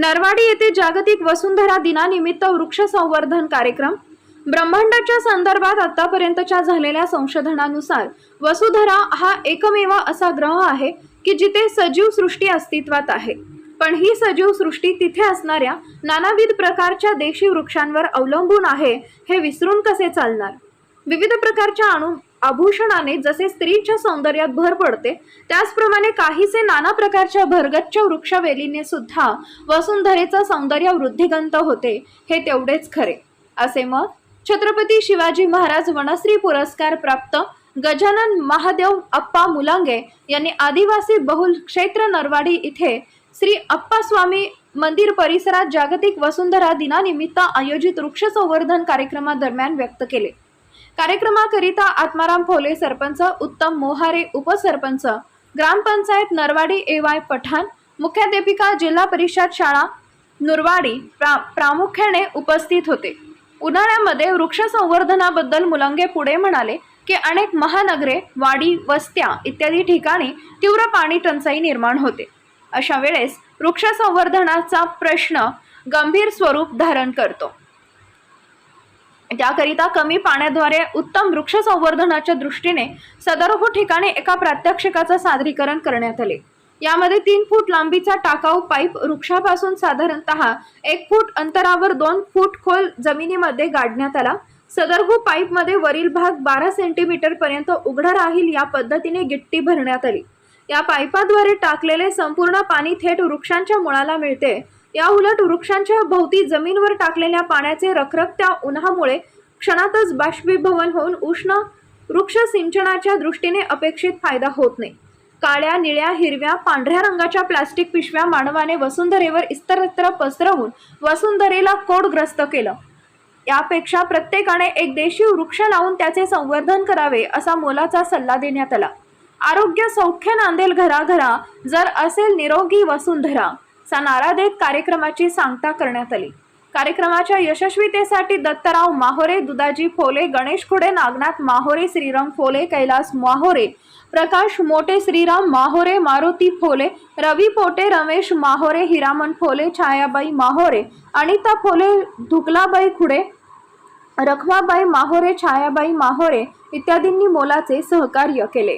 नरवाडी येथे जागतिक वसुंधरा दिनानिमित्त वृक्ष संवर्धन कार्यक्रम. ब्रह्मांडाच्या संदर्भात आतापर्यंतच्या झालेल्या संशोधनानुसार वसुधरा हा एकमेव असा ग्रह आहे की जिथे सजीव सृष्टी अस्तित्वात आहे. पण ही सजीव सृष्टी तिथे असणाऱ्या नानाविध प्रकारच्या देशी वृक्षांवर अवलंबून आहे हे विसरून कसे चालणार? विविध प्रकारच्या अणु आभूषणाने जसे स्त्रीच्या सौंदर्यात भर पडते त्याचप्रमाणे काहीसे नाना प्रकारच्या भरगच्च वृक्षवेलीने सुद्धा वसुंधरेचं सौंदर्य वृद्धिगंत होते हे तेवढेच खरे. असे मत छत्रपती शिवाजी महाराज वनश्री पुरस्कार प्राप्त गजानन महादेव अप्पा मुलांगे यांनी आदिवासी बहुल क्षेत्र नरवाडी इथे श्री अप्पा स्वामी मंदिर परिसरात जागतिक वसुंधरा दिनानिमित्त आयोजित वृक्ष संवर्धन कार्यक्रमादरम्यान व्यक्त केले. कार्यक्रमाकरिता आत्माराम फोले सरपंच उत्तम मोहारे उपसरपंच ग्रामपंचायत नरवाडी ए वाय पठाण मुख्याध्यापिका जिल्हा परिषद शाळा नुरवाडी प्रा प्रामुख्याने उपस्थित होते. उन्हाळ्यामध्ये वृक्ष संवर्धनाबद्दल मुलंगे पुढे म्हणाले की अनेक महानगरे वाडी वस्त्या इत्यादी ठिकाणी तीव्र पाणी टंचाई निर्माण होते. अशा वेळेस वृक्ष संवर्धनाचा प्रश्न गंभीर स्वरूप धारण करतो. त्याकरिता कमी पाण्याद्वारे उत्तम वृक्ष संवर्धनाच्या दृष्टीने सदरहू ठिकाणी एका प्रात्यक्षिकाचं सादरीकरण करण्यात आले. यामध्ये तीन फूट लांबीचा टाकाऊ पाईप वृक्षापासून साधारणतः एक फूट अंतरावर दोन फूट खोल जमिनीमध्ये गाडण्यात आला. सदरहू पाईपमध्ये वरील भाग बारा सेंटीमीटर पर्यंत उघडा राहील या पद्धतीने गिट्टी भरण्यात आली. या पाईपाद्वारे टाकलेले संपूर्ण पाणी थेट वृक्षांच्या मुळाला मिळते. या उलट वृक्षांच्या भोवती जमीनवर टाकलेल्या पाण्याचे रखरखत्या उन्हामुळे क्षणातच बाष्पीभवन होऊन उष्ण वृक्ष सिंचनाच्या दृष्टीने अपेक्षित फायदा होत नाही. काळ्या निळ्या हिरव्या पांढऱ्या रंगाच्या प्लास्टिक पिशव्या मानवाने वसुंधरेवर इतरत्र पसरवून वसुंधरेला कोडग्रस्त केलं. यापेक्षा प्रत्येकाने एक देशी वृक्ष लावून त्याचे संवर्धन करावे असा मोलाचा सल्ला देण्यात आला. आरोग्य सौख्य नांदेल घराघरा जर असेल निरोगी वसुंधरा. चा नारा देत कार्यक्रमाची सांगता करण्यात आली. कार्यक्रमाच्या यशस्वीतेसाठी दत्तराव माहोरे दुदाजी फोले गणेश खुडे नागनाथ माहोरे श्रीराम फोले कैलास माहोरे प्रकाश मोटे श्रीराम माहोरे मारुती फोले रवी पोटे रमेश माहोरे हिरामन फोले छायाबाई माहोरे अनिता फोले धुकलाबाई खुडे रखमाबाई माहोरे छायाबाई माहोरे इत्यादींनी मोलाचे सहकार्य केले.